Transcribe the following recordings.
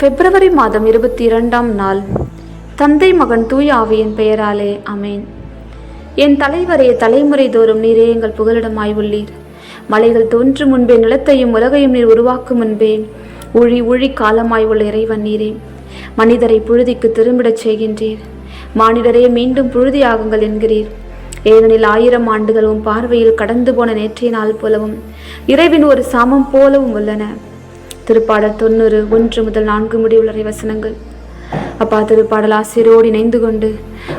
பிப்ரவரி மாதம் இருபத்தி இரண்டாம் நாள். தந்தை மகன் தூய ஆவியின் பெயராலே அமேன் என் தலைவரே தலைமுறை தோறும் நீரே எங்கள் புகலிடமாய் உள்ளீர். மலைகள் தோன்றும் முன்பே நிலத்தையும் உலகையும் நீர் உருவாக்கும் முன்பே உழி ஊழி காலமாய் உள்ள இறைவன் நீரே. மனிதரை புழுதிக்கு திரும்பிடச் செய்கின்றீர். மானிடரே மீண்டும் புழுதியாகுங்கள் என்கிறீர். ஏனெனில் ஆயிரம் ஆண்டுகளும் பார்வையில் கடந்து போன நேற்றைய நாள் போலவும் இறைவின் ஒரு சாமம் போலவும் உள்ளன. திருப்பாடல் தொண்ணூறு ஒன்று முதல் நான்கு முடிவுள்ள வசனங்கள். அப்பா திருப்பாடல் ஆசிரியரோடு இணைந்து கொண்டு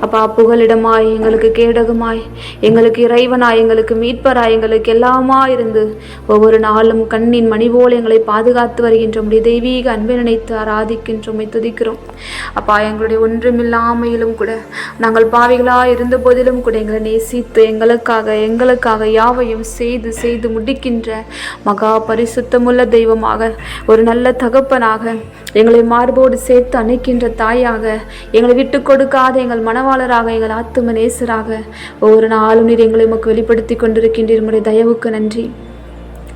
அப்பா புகலிடமாய் எங்களுக்கு கேடகமாய் எங்களுக்கு இறைவனாய் எங்களுக்கு மீட்பராய் எங்களுக்கு எல்லாமா இருந்து ஒவ்வொரு நாளும் கண்ணின் மணி போல் எங்களை பாதுகாத்து வருகின்ற உடைய தெய்வீக அன்பை நினைத்து ஆராதிக்கின்றோம் துதிக்கிறோம். அப்பா எங்களுடைய ஒன்றுமில்லாமையிலும் கூட நாங்கள் பாவிகளாய் இருந்த போதிலும் கூட எங்களை நேசித்து எங்களுக்காக எங்களுக்காக யாவையும் செய்து செய்து முடிக்கின்ற மகா பரிசுத்தமுள்ள தெய்வமாக ஒரு நல்ல தகப்பனாக எங்களை மார்போடு சேர்த்து அணைக்கின்ற தாயாக எங்களை விட்டு கொடுக்காத எங்கள் மனவாளராக எங்கள் ஆத்தும நேசராக ஒவ்வொரு நாளும் நீர் எங்களை உமக்கு வெளிப்படுத்தி கொண்டிருக்கின்றீர். உங்களுடைய தயவுக்கு நன்றி.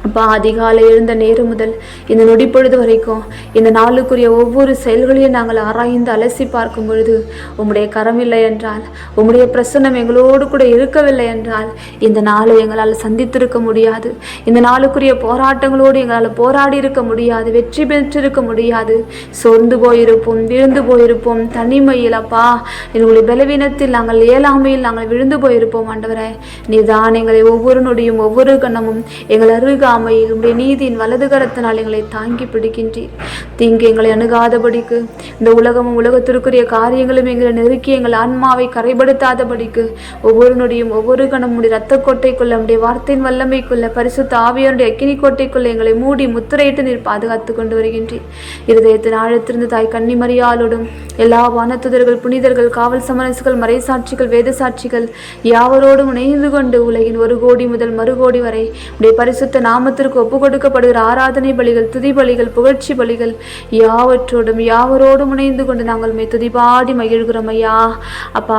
அப்பா அதிகாலை எழுந்த நேரம் முதல் இந்த நொடிப்பொழுது வரைக்கும் இந்த நாளுக்குரிய ஒவ்வொரு செயல்களையும் நாங்கள் ஆராய்ந்து அலசி பார்க்கும் பொழுது உம்முடைய கரம் இல்லை என்றால் உம்முடைய பிரசன்னம் எங்களோடு கூட இருக்கவில்லை என்றால் இந்த நாளை எங்களால் சந்தித்திருக்க முடியாது. இந்த நாளுக்குரிய போராட்டங்களோடு எங்களால் போராடி இருக்க முடியாது வெற்றி பெற்றிருக்க முடியாது. சோர்ந்து போயிருப்போம் விழுந்து போயிருப்போம். தனிமையில் அப்பா எங்களுடைய பலவீனத்தில் நாங்கள் ஏழாமையில் நாங்கள் விழுந்து போயிருப்போம் ஆண்டவரே. நீதான் எங்களை ஒவ்வொரு நொடியும் ஒவ்வொரு கணமும் எங்கள் அருகாமையில் உடைய நீதியின் வலது கரத்தினால் எங்களை தாங்கி பிடிக்கின்றீர். தீங்கு எங்களை அணுகாதபடிக்கு இந்த உலகமும் உலகத்திற்குரிய காரியங்களும் எங்களை நெருக்கி எங்கள் ஆன்மாவை கரைபடுத்தாதபடிக்கு ஒவ்வொரு நொடியும் ஒவ்வொரு கணமும் உடைய ரத்த கோட்டைக்குள்ள நம்முடைய வார்த்தையின் வல்லமைக்குள்ள பரிசுத்த ஆவியனுடைய அக்கினி கோட்டைக்குள்ள எங்களை மூடி முத்திரையிட்டு நீர் பாதுகாத்து கொண்டு வருகின்றீர். இருதயத்தின் ஆழத்திருந்து தாய் கன்னிமரியாலோடும் எல்லா வானத்துதர்கள் புனிதர்கள் காவல் சமரசுகள் மறைசாட்சிகள் வேத சாட்சிகள் யாவரோடும் இணைந்து கொண்டு உலகின் ஒரு கோடி முதல் மறு கோடி வரை உடைய பரிசுத்த நாம நாமத்திற்கு ஒப்பு கொடுக்கப்படுகிற ஆராதனை பலிகள் துதி பலிகள் புகழ்ச்சி பலிகள் யாவற்றோடும் யாவரோடும் இணைந்து கொண்டு நாங்கள் மே துதிபாடி மகிழ்கிறோம் ஐயா. அப்பா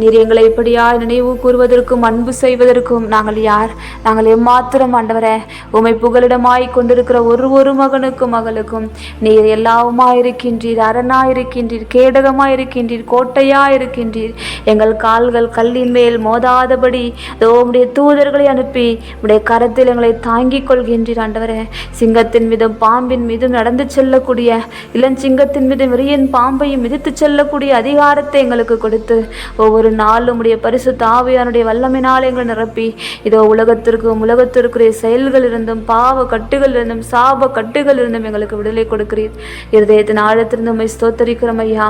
நீர் எங்களை இப்படியா நினைவு கூறுவதற்கும் அன்பு செய்வதற்கும் நாங்கள் யார்? நாங்கள் எம்மாத்திரம் ஆண்டவரே உமை புகலிடமாய் கொண்டிருக்கிற ஒரு ஒரு மகனுக்கும் மகளுக்கும் நீர் எல்லாவுமா இருக்கின்றீர் அரணா இருக்கின்றீர் கேடகமா இருக்கின்றீர் கோட்டையா இருக்கின்றீர் எங்கள் கால்கள் கல்லின் மேல் மோதாதபடி உடைய தூதர்களை அனுப்பி உடைய கரத்தில் எங்களை தாங்கிக் கொள்கின்றீர் ஆண்டவரே. சிங்கத்தின் மீதும் பாம்பின் மீதும் நடந்து செல்லக்கூடிய இளஞ்சிங்கத்தின் மீதும் விரியன் பாம்பையும் மிதித்து செல்லக்கூடிய அதிகாரத்தை எங்களுக்கு கொடுத்து ஒவ்வொரு நாளும் உடைய பரிசு தாவியானுடைய வல்லமினால் எங்களை நிரப்பி இதோ உலகத்திற்கும் உலகத்திற்குரிய செயல்கள் இருந்தும் பாவ கட்டுகள் இருந்தும் சாப கட்டுகள் இருந்தும் எங்களுக்கு விடுதலை கொடுக்கிறீர். இருதயத்தின் ஆழத்திலிருந்து உண்மை ஸ்தோத்தரிக்கிறோம் ஐயா.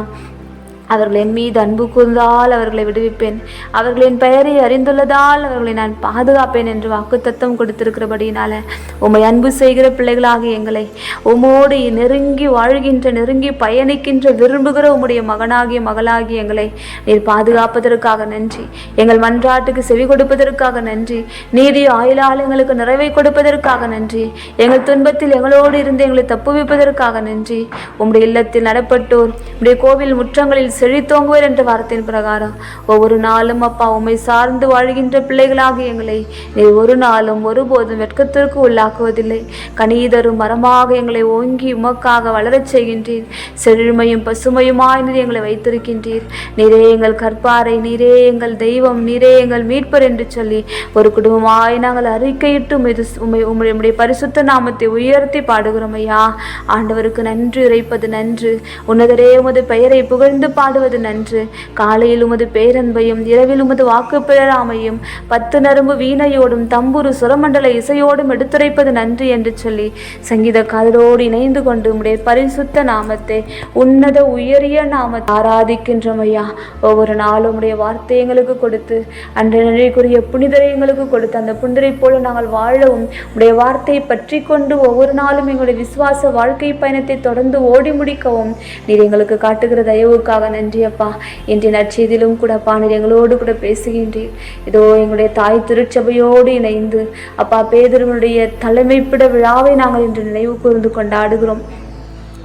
அவர்கள் என் மீது அன்பு கூர்ந்தால் அவர்களை விடுவிப்பேன். அவர்களின் பெயரை அறிந்துள்ளதால் அவர்களை நான் பாதுகாப்பேன் என்று வாக்குத்தத்தம் கொடுத்திருக்கிறபடியினால உம்மை அன்பு செய்கிற பிள்ளைகளாகி எங்களை உமோடு நெருங்கி வாழ்கின்ற நெருங்கி பயணிக்கின்ற விரும்புகிற உம்முடைய மகனாகிய மகளாகி எங்களை நீர் பாதுகாப்பதற்காக நன்றி. எங்கள் மன்றாட்டுக்கு செவி கொடுப்பதற்காக நன்றி. நீதி ஆயுளால் எங்களுக்கு நிறைவை கொடுப்பதற்காக நன்றி. எங்கள் துன்பத்தில் எங்களோடு இருந்து எங்களை தப்புவிப்பதற்காக நன்றி. உம்முடைய இல்லத்தில் நடப்பட்டோர் உடைய கோவில் முற்றங்களில் செழித்தோங்குவர் என்ற வார்த்தையின் பிரகாரம் ஒவ்வொரு நாளும் அப்பா உமை சார்ந்து வாழ்கின்ற பிள்ளைகளாக எங்களை நீ ஒரு நாளும் ஒருபோதும் வெட்கத்திற்கு உள்ளாக்குவதில்லை. கனிதரும் மரமாக எங்களை ஓங்கி உமக்காக வளரச் செய்கின்றீர். செழுமையும் பசுமையுமாய் நீர் எங்களை வைத்திருக்கின்றீர். நீரே எங்கள் கற்பாரை நீரே எங்கள் தெய்வம் நீரே எங்கள் மீட்பர் என்று சொல்லி ஒரு குடும்பமாய் நாங்கள் அறிக்கையிட்டு உமது உம்மை உம்முடைய உம்முடைய பரிசுத்த நாமத்தை உயர்த்தி பாடுகிறோம் ஐயா. ஆண்டவருக்கு நன்றி இறைப்பது நன்று. உன்னதரே உமது பெயரை புகழ்ந்து பாடுவது நன்று. காலையில் உமது பேரன்பையும் இரவில் உமது வாக்கு பிழறாமையும் பத்து நரம்பு வீணையோடும் தம்புரு சுரமண்டல இசையோடும் எடுத்துரைப்பது நன்று என்று சொல்லி சங்கீத காதலோடு இணைந்து கொண்டு உடைய பரிசுத்த நாமத்தை உன்னத உயரிய நாம ஆராதிக்கின்றோம் ஐயா. ஒவ்வொரு நாளும் உடைய வார்த்தை எங்களுக்கு கொடுத்து அன்றைய நிலைக்குரிய புனிதரை எங்களுக்கு கொடுத்து அந்த புனிதரை போல நாங்கள் வாழவும் உடைய வார்த்தையை பற்றி கொண்டு ஒவ்வொரு நாளும் எங்களுடைய விசுவாச வாழ்க்கை பயணத்தை தொடர்ந்து ஓடி முடிக்கவும் நீர் எங்களுக்கு காட்டுகிற தயவுக்காக நன்றி அப்பா இன்றைய நற்செய்தியிலும் கூட அப்பா நீர் எங்களோடு கூட பேசுகின்றீர். இதோ எங்களுடைய தாய் திருச்சபையோடு இணைந்து அப்பா பேதருவனுடைய தலைமைப்பிட விழாவை நாங்கள் இன்று நினைவு கூர்ந்து கொண்டாடுகிறோம்.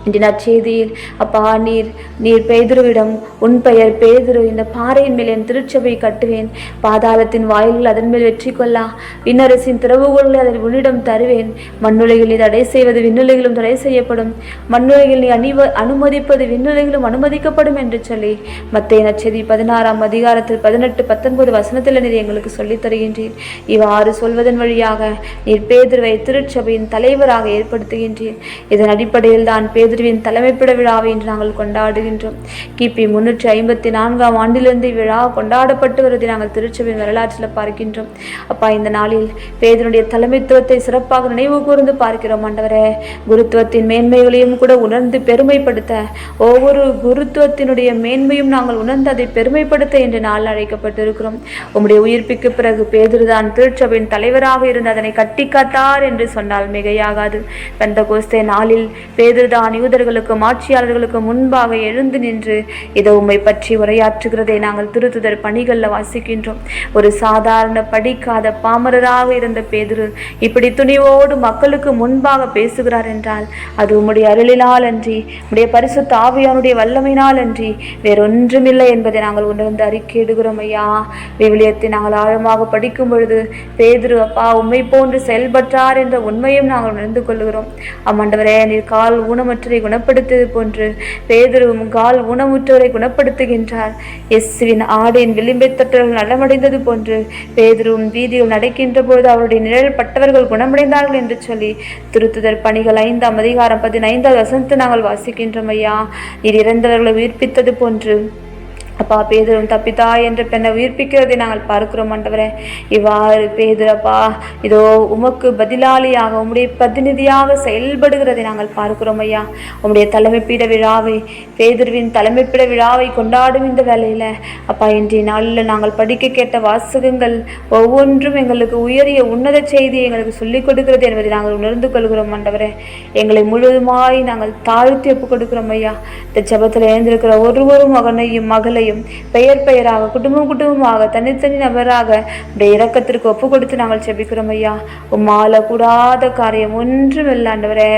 இன்று நற்செய்தியில் அப்பா நீர் நீர் பேதுருவிடம் உன் பெயர் பேதுரு. இந்த பாறையின் மேல் என் திருச்சபை கட்டுவேன். பாதாளத்தின் வாயில்கள் அதன் மேல் வெற்றி கொள்ளா. விண்ணரசின் திறவுகோள்களை அதன் உன்னிடம் தருவேன். மண்ணுலகில் நீ தடை செய்வது விண்ணுலகிலும் தடை செய்யப்படும். மண்ணுலகில் நீ அணிவ அனுமதிப்பது விண்ணுலகிலும் அனுமதிக்கப்படும் என்று சொல்லி. மத்திய நச்செய்தி பதினாறாம் அதிகாரத்தில் பதினெட்டு பத்தொன்பது வசனத்தில் நீர் எங்களுக்கு சொல்லித் தருகின்றீர். இவ்வாறு சொல்வதன் வழியாக நீர் பேதுருவை திருச்சபையின் தலைவராக ஏற்படுத்துகின்றீர். இதன் அடிப்படையில் தான் பேதுருவின் தலைமைப்பிட விழாவை இன்று நாங்கள் கொண்டாடுகின்றோம். கிபி முன்னூற்றி ஐம்பத்தி நான்காம் ஆண்டிலிருந்து விழா கொண்டாடப்பட்டு வருவதை நாங்கள் திருச்சபையின் வரலாற்றில் பார்க்கின்றோம். அப்பா இந்த நாளில் பேதனுடைய தலைமைத்துவத்தை சிறப்பாக நினைவு கூர்ந்து பார்க்கிறோம் ஆண்டவரே. குருத்துவத்தின் மேன்மைகளையும் கூட உணர்ந்து பெருமைப்படுத்த ஒவ்வொரு குருத்துவத்தினுடைய மேன்மையும் நாங்கள் உணர்ந்து அதை பெருமைப்படுத்த என்று நாள் அழைக்கப்பட்டிருக்கிறோம். உம்முடைய உயிர்ப்பிற்கு பிறகு பேதுருதான் திருச்சபையின் தலைவராக இருந்து அதனை கட்டிக்காத்தார் என்று சொன்னால் மிகையாகாது. பெந்த கோஸ்தே நாளில் பேதுருதான் யூதர்களுக்கும் ஆட்சியாளர்களுக்கும் முன்பாக எழுந்து நின்று இதோ உம்மை பற்றி உரையாற்றுகிறதை நாங்கள் திருத்துதர் பணிகளில் வாசிக்கின்றோம். ஒரு சாதாரண படிக்காத பாமரராக இருந்த பேதுரு இப்படி துணிவோடு மக்களுக்கு முன்பாக பேசுகிறார் என்றால் அது உம்முடைய அருளினால் அன்றி உடைய பரிசுத்த ஆவியானுடைய வல்லமையினால் அன்றி வேறொன்றுமில்லை என்பதை நாங்கள் உணர்ந்து அறிக்கையிடுகிறோம் ஐயா. விவிலியத்தை நாங்கள் ஆழமாக படிக்கும் பொழுது பேதுரு அப்பா உண்மை போன்று செயல்பட்டார் என்ற உண்மையும் நாங்கள் உணர்ந்து கொள்கிறோம் அம்மாண்டவரே நீர் கால் ஊனமற்றரை குணப்படுத்தியது போன்று பேதுருவும் கால் உணவுற்றோரை குணப்படுத்துகின்றார். இயேசுவின் ஆடையின் விளிம்பை தொற்றர்கள் நலமடைந்தது போன்று பேதுருவும் வீதியில் நடக்கின்ற பொழுது அவருடைய நிழல் பட்டவர்கள் குணமடைந்தார்கள் என்று சொல்லி திருத்துதர் பணிகள் ஐந்தாம் அதிகாரம் பதினைந்தாவது வசனத்தை நாங்கள் வாசிக்கின்றோம் ஐயா. நீர் இறந்தவர்களை உயிர்ப்பித்தது போன்று அப்பா பேதரும் தப்பித்தா என்ற பெண்ணை உயிர்ப்பிக்கிறதை நாங்கள் பார்க்கிறோம் ஆண்டவரே. இவ்வாறு பேதுரப்பா இதோ உமக்கு பதிலாளியாக உம்முடைய பிரதிநிதியாக செயல்படுகிறதை நாங்கள் பார்க்கிறோம் ஐயா. உம்முடைய தலைமைப்பீட விழாவை பேதுருவின் தலைமைப்பீட விழாவை கொண்டாடும் இந்த வேலையில் அப்பா இன்றைய நாளில் நாங்கள் படிக்க கேட்ட வாசகங்கள் ஒவ்வொன்றும் எங்களுக்கு உயரிய உன்னத செய்தி எங்களுக்கு சொல்லிக் கொடுக்கிறது என்பதை நாங்கள் உணர்ந்து கொள்கிறோம் ஆண்டவரே. எங்களை முழுவதுமாய் நாங்கள் தாழ்த்தி ஒப்பு கொடுக்கிறோம் ஐயா. இந்த ஜபத்தில் எழுந்திருக்கிற ஒருவரும் மகனையும் மகளையும் பெயர் பெயராக குடும்பம் குடும்பமாக தனித்தனி நபராக உடைய இரக்கத்திற்கு ஒப்பு கொடுத்து நாங்கள் செபிக்கிறோம் ஐயா. உம்மால கூடாத காரியம் ஒன்றும் இல்லாண்டவரே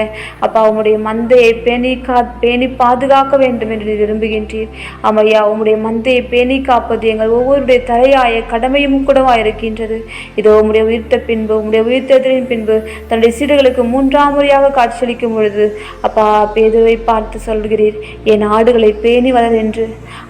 அப்பா உம்முடைய மந்தையை பேணி கா பேணி பாதுகாக்க வேண்டும் என்று விரும்புகின்றீர். ஆமையா உம்முடைய மந்தையை பேணி காப்பது எங்கள் ஒவ்வொருடைய தலையாய கடமையும் கூடவா இருக்கின்றது. இதோ உம்முடைய உயிர்த்த பின்பு உம்முடைய உயிர்த்ததின் பின்பு தன்னுடைய சீடர்களுக்கு மூன்றாம் முறையாக காட்சியளிக்கும் பொழுது அப்பா பேதுவை பார்த்து சொல்கிறீர் என் ஆடுகளை பேணி வளர் என்று.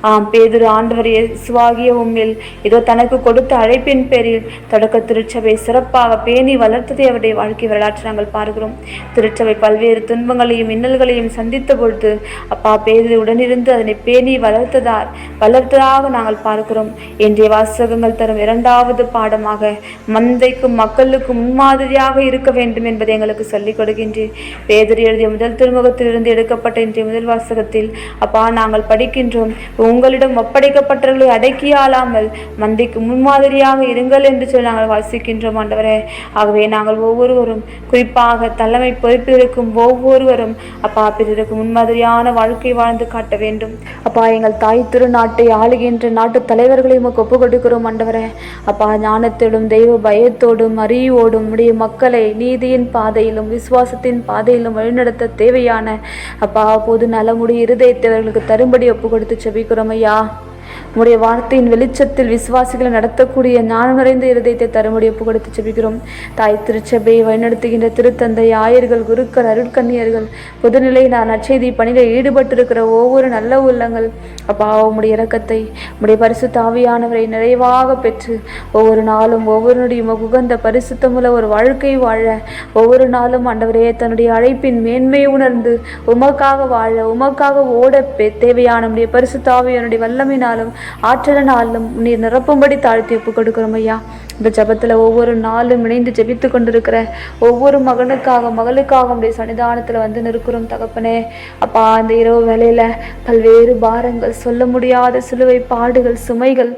ஆம் பேதுரு ஆண்டவர் இயேசுவாகிய உம்மில். இதோ தனக்கு கொடுத்த அழைப்பின் பேரில் தொடக்க திருச்சபை சிறப்பாக பேணி வளர்த்ததை அவருடைய வாழ்க்கை வரலாற்றை நாங்கள் பார்க்கிறோம். திருச்சபை பல்வேறு துன்பங்களையும் இன்னல்களையும் சந்தித்த பொழுது அப்பா பேதுரு உடனிருந்து அதனை பேணி வளர்த்ததார் வளர்த்ததாக நாங்கள் பார்க்கிறோம். இன்றைய வாசகங்கள் தரும் இரண்டாவது பாடமாக மந்தைக்கும் மக்களுக்கும் முன்மாதிரியாக இருக்க வேண்டும் என்பதை எங்களுக்கு சொல்லிக் கொடுக்கின்றேன் பேதர் எழுதிய முதல் திருமுகத்திலிருந்து எடுக்கப்பட்ட இன்றைய முதல் வாசகத்தில் அப்பா நாங்கள் படிக்கின்றோம் உங்களிடம் ஒப்படைக்கப்பட்டவர்களை அடக்கி ஆளாமல் மந்தைக்கு முன்மாதிரியாக இருங்கள் என்று சொல்லி நாங்கள் வாசிக்கின்றோம் ஆண்டவரே. ஆகவே நாங்கள் ஒவ்வொருவரும் குறிப்பாக தலைமை பொறுப்பில் இருக்கும் ஒவ்வொருவரும் அப்பா பிறருக்கு முன்மாதிரியான வாழ்க்கை வாழ்ந்து காட்ட வேண்டும். அப்பா எங்கள் தாய் திருநாட்டை ஆளுகின்ற நாட்டு தலைவர்களை உமக்கு ஒப்பு கொடுக்கிறோம் ஆண்டவரே. அப்பா ஞானத்தோடும் தெய்வ பயத்தோடும் அறிவோடும் உடைய மக்களை நீதியின் பாதையிலும் விசுவாசத்தின் பாதையிலும் வழிநடத்த தேவையான அப்பா பொது நலமுடைய இருதயத்தை அவர்களுக்கு தரும்படி ஒப்பு கொடுத்து செபிக்கிறோம். ஐயா உடைய வார்த்தையின் வெளிச்சத்தில் விசுவாசிகளை நடத்தக்கூடிய ஞானம் நிறைந்த இருதயத்தை தருமுடைய புகழ்த்து செபிக்கிறோம். தாய் திருச்சபையை வழிநடத்துகின்ற திருத்தந்தை ஆயர்கள் குருக்கள் அருட்கன்னியர்கள் பொதுநிலை நான் நற்செய்தி பணியில் ஈடுபட்டிருக்கிற ஒவ்வொரு நல்ல உள்ளங்கள் அப்பா உம்முடைய இறக்கத்தை உடைய பரிசு தாவியானவரை நிறைவாக பெற்று ஒவ்வொரு நாளும் ஒவ்வொருடைய உகந்த பரிசுத்தமுள்ள ஒரு வாழ்க்கை வாழ ஒவ்வொரு நாளும் ஆண்டவரே தன்னுடைய அழைப்பின் மேன்மையை உணர்ந்து உமக்காக வாழ உமக்காக ஓட பெ- தேவையான நம்முடைய பரிசுத்தாவியனுடைய வல்லமையினாலும் ஆற்றலினாலும் நீர் நிரப்பும்படி தாழ்த்தி ஒப்பு கொடுக்கிறோம் ஐயா. இந்த ஜெபத்துல ஒவ்வொரு நாளும் இணைந்து ஜெபித்து கொண்டிருக்கிற ஒவ்வொரு மகனுக்காக மகளுக்காக உடைய சன்னிதானத்தில் வந்து நிற்கிறோம் தகப்பனே. அப்பா அந்த இரவு வேலையில் பல்வேறு பாரங்கள் சொல்ல முடியாத சிலுவை பாடுகள் சுமைகள்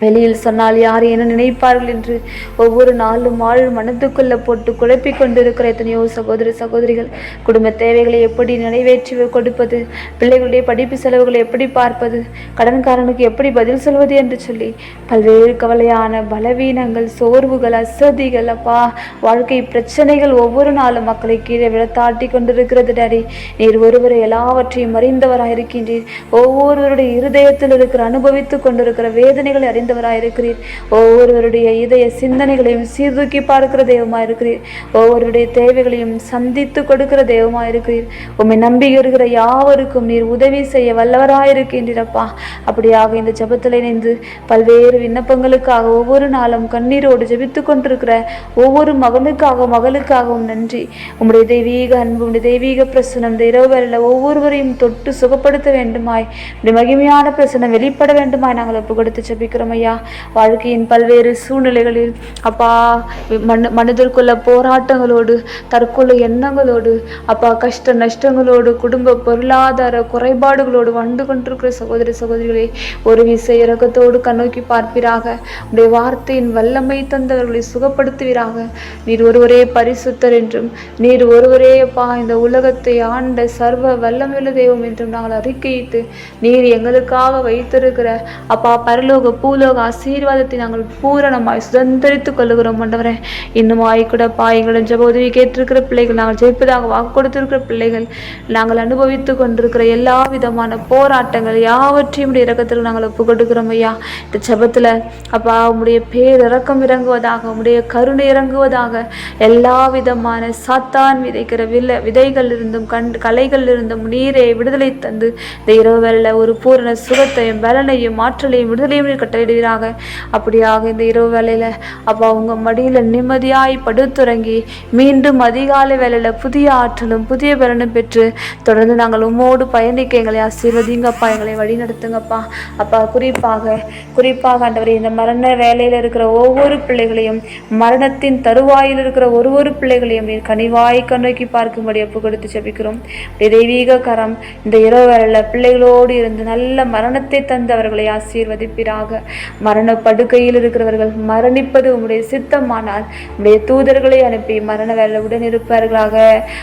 வெளியில் சொன்னால் யார் என்ன நினைப்பார்கள் என்று ஒவ்வொரு நாளும் ஆள் மனதுக்குள்ள போட்டு குழப்பிக் கொண்டிருக்கிற எத்தனையோ சகோதர சகோதரிகள் குடும்ப தேவைகளை எப்படி நிறைவேற்றி கொடுப்பது பிள்ளைகளுடைய படிப்பு செலவுகளை எப்படி பார்ப்பது கடன்காரனுக்கு எப்படி பதில் சொல்வது என்று சொல்லி பல்வேறு கவலையான பலவீனங்கள் சோர்வுகள் அசதிகள் அப்பா வாழ்க்கை பிரச்சனைகள் ஒவ்வொரு நாளும் மக்களை கீழே விழத்தாட்டி கொண்டிருக்கிறது டாடி. நீர் ஒருவரை எல்லாவற்றையும் அறிந்தவராக இருக்கின்றீர் ஒவ்வொருவருடைய இருதயத்தில் இருக்கிற அனுபவித்துக் கொண்டிருக்கிற வேதனைகளை அறிந்து இருக்கிறீர் ஒவ்வொருவருடைய இதய சிந்தனைகளையும் சீர்தூக்கி பார்க்கிற தெய்வமாக இருக்கிறீர் ஒவ்வொருடைய தேவைகளையும் சந்தித்து கொடுக்கிற தெய்வமாக இருக்கிறீர் உம்மை நம்பி இருக்கிற யாவருக்கும் நீர் உதவி செய்ய வல்லவராக இருக்கின்றீரப்பா அப்படியாக இந்த ஜெபத்தில் இணைந்து பல்வேறு விண்ணப்பங்களுக்காக ஒவ்வொரு நாளும் கண்ணீரோடு ஜெபித்து கொண்டிருக்கிற ஒவ்வொரு மகனுக்காக மகளுக்காகவும் நன்றி. உம்முடைய தெய்வீக அன்பு உடைய தெய்வீக பிரசனம் இந்த இரவு வேளையில ஒவ்வொருவரையும் தொட்டு சுகப்படுத்த வேண்டுமாய். உடைய மகிமையான பிரசனம் வெளிப்பட வேண்டுமாய் நாங்கள் ஒப்பு கொடுத்து ஜபிக்கிறோம் ஐயா வாழ்க்கையின் பல்வேறு சூழ்நிலைகளில் அப்பா மனு மனிதர்க்குள்ள போராட்டங்களோடு தற்கொலை எண்ணங்களோடு அப்பா கஷ்ட நஷ்டங்களோடு குடும்ப பொருளாதார குறைபாடுகளோடு வந்து கொண்டிருக்கிற சகோதரி சகோதரிகளே ஒரு விசை இறக்கத்தோடு கண்ணோக்கி பார்ப்பீராக. உடைய வார்த்தையின் வல்லமை தந்தவர்களை சுகப்படுத்துவீராக. நீர் ஒருவரே பரிசுத்தர் என்றும் நீர் ஒருவரே அப்பா இந்த உலகத்தை ஆண்ட சர்வ வல்லமையுள்ள தெய்வம் என்றும் நாங்கள் அறிக்கையிட்டு நீர் எங்களுக்காக வைத்திருக்கிற அப்பா பரலோக பூலோக ஆசீர்வாதத்தை நாங்கள் பூரணமாய் சுதந்திரித்துக் கொள்ளுகிறோம் ஆண்டவரே. இன்னும் ஆய்கூடப்பா எங்களின் ஜப உதவி கேட்டிருக்கிற பிள்ளைகள் நாங்கள் ஜெயிப்பதாக வாக்கு கொடுத்திருக்கிற பிள்ளைகள் நாங்கள் அனுபவித்துக் கொண்டிருக்கிற எல்லா விதமான போராட்டங்கள் யாவற்றையும் இறக்கத்தில் நாங்கள் ஒப்பு கொடுக்கிறோம் ஐயா. இந்த ஜபத்தில் அப்பா உம்முடைய பேர் இறக்கம் இறங்குவதாக உடைய கருணை இறங்குவதாக எல்லா விதமான சாத்தான் விதைக்கிற வில்ல விதைகள் இருந்தும் கண் கலைகள் இருந்தும் நீரை விடுதலை தந்து இந்த இரவு வேளையில ஒரு பூரண சுகத்தையும் பலனையும் ஆற்றலையும் விடுதலையும் நீர் செய்கிறாங்க. அப்படியாக இந்த இரவு வேலையில் அப்பா அவங்க மடியில் நிம்மதியாய் படுத்துறங்கி மீண்டும் அதிகாலை வேலையில் புதிய ஆற்றலும் புதிய பலனும் பெற்று தொடர்ந்து நாங்கள் உம்மோடு பயணிக்க எங்களை ஆசீர்வதிங்கப்பா எங்களை வழி நடத்துங்கப்பா அப்பா குறிப்பாக குறிப்பாக ஆண்டவரே இந்த மரண வேலையில் இருக்கிற ஒவ்வொரு பிள்ளைகளையும் மரணத்தின் தருவாயில் இருக்கிற ஒரு ஒரு பிள்ளைகளையும் நீர் கனிவாய் கண்ணோக்கி பார்க்கும்படி ஒப்பு கொடுத்து செபிக்கிறோம். தெய்வீக கரம் இந்த இரவு வேலையில் பிள்ளைகளோடு இருந்து நல்ல மரணத்தை தந்து அவர்களை ஆசீர்வதிப்பிறாக மரண படுக்கையில் இருக்கிறவர்கள் மரணிப்பது உம்முடைய சித்தமானால். உம்முடைய தூதர்களை அனுப்பி மரண வேலை உடன் இருப்பார்களாக.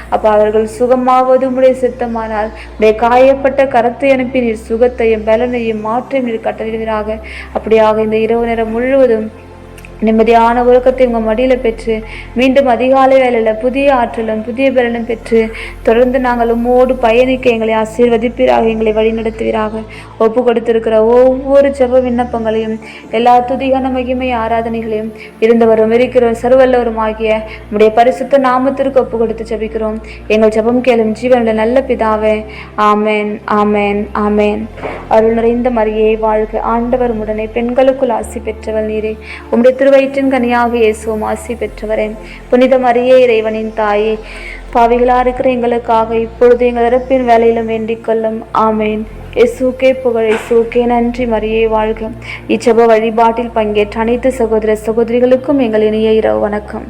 அப்போ அவர்கள் சுகமாவது உம்முடைய சித்தமானால். உடைய காயப்பட்ட கரத்தை அனுப்பி நீர் சுகத்தையும் பலனையும் மாற்றி நீர் கட்டளிடுவீராக அப்படியாக இந்த இரவு நேரம் முழுவதும் நிம்மதியான உறக்கத்தை உங்கள் மடியில் பெற்று மீண்டும் அதிகாலை வேலையில் புதிய ஆற்றலும் புதிய பலனும் பெற்று தொடர்ந்து நாங்கள் உம்மோடு பயணிக்க எங்களை ஆசீர்வதிப்பீராக எங்களை வழிநடத்துவீராக. ஒப்பு கொடுத்திருக்கிற ஒவ்வொரு செவ்வ விண்ணப்பங்களையும் எல்லா துதிகன மகிமை ஆராதனைகளையும் இருந்தவரும் இருக்கிற சர்வல்லவரும் ஆகிய நம்முடைய பரிசுத்த நாமத்திற்கு ஒப்பு கொடுத்து ஜபிக்கிறோம். எங்கள் செபம் கேளும் ஜீவனில் நல்ல பிதாவே ஆமேன் ஆமேன் ஆமேன். அருள் நிறைந்த மரியே வாழ்க ஆண்டவர் உடனே பெண்களுக்குள் ஆசி பெற்றவள் நீரே. உம்முடைய திருவயிற்றின் கனியாக இயேசுவும் ஆசி பெற்றவரே. புனித மரிய இறைவனின் தாயே பாவிகளா இருக்கிற எங்களுக்காக இப்பொழுது எங்கள் இறப்பின் வேலையிலும் வேண்டிக் கொள்ளும். ஆமேன். இயேசுக்கே புகழ் சுகே நன்றி மரியே வாழ்க. இச்சப வழிபாட்டில் பங்கேற்ற அனைத்து சகோதர சகோதரிகளுக்கும் எங்கள் இனிய இரவு வணக்கம்.